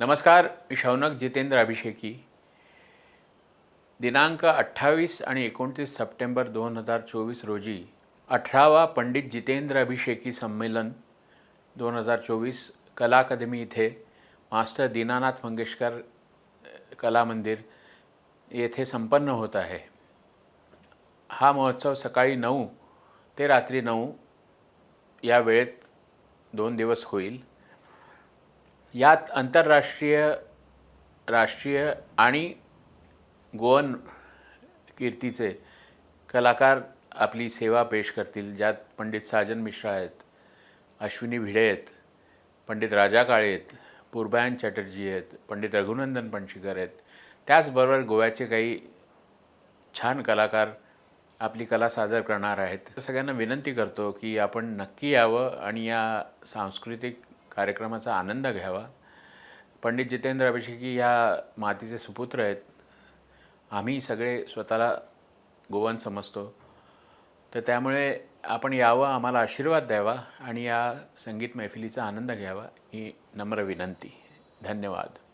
नमस्कार मी शौनक जितेंद्र अभिषेकी. दिनांक अठ्ठावीस आणि एकोणतीस सप्टेंबर दोन हजार चोवीस रोजी अठरावा पंडित जितेंद्र अभिषेकी संमेलन दोन हजार चोवीस कला अकादमी इथे मास्टर दीनानाथ मंगेशकर कला मंदिर येथे संपन्न होत आहे. हा महोत्सव सकाळी नऊ ते रात्री नऊ या वेळेत दोन दिवस होईल. यात आंतरराष्ट्रीय राष्ट्रीय आणि गोवन कीर्तीचे कलाकार आपली सेवा पेश करतील ज्यात पंडित साजन मिश्रा आहेत अश्विनी भिडे आहेत पंडित राजा काळे आहेत पूर्बायन चॅटर्जी आहेत पंडित रघुनंदन पणशीकर आहेत. त्याचबरोबर गोव्याचे काही छान कलाकार आपली कला सादर करणार आहेत. सगळ्यांना विनंती करतो की आपण नक्की यावं आणि या सांस्कृतिक कार्यक्रमाचा आनंद घ्यावा. पंडित जितेंद्र अभिषेकी ह्या मातीचे सुपुत्र आहेत. आम्ही सगळे स्वतःला गोवन समजतो. तर त्यामुळे आपण यावं आम्हाला आशीर्वाद द्यावा आणि या संगीत मैफिलीचा आनंद घ्यावा ही नम्र विनंती. धन्यवाद.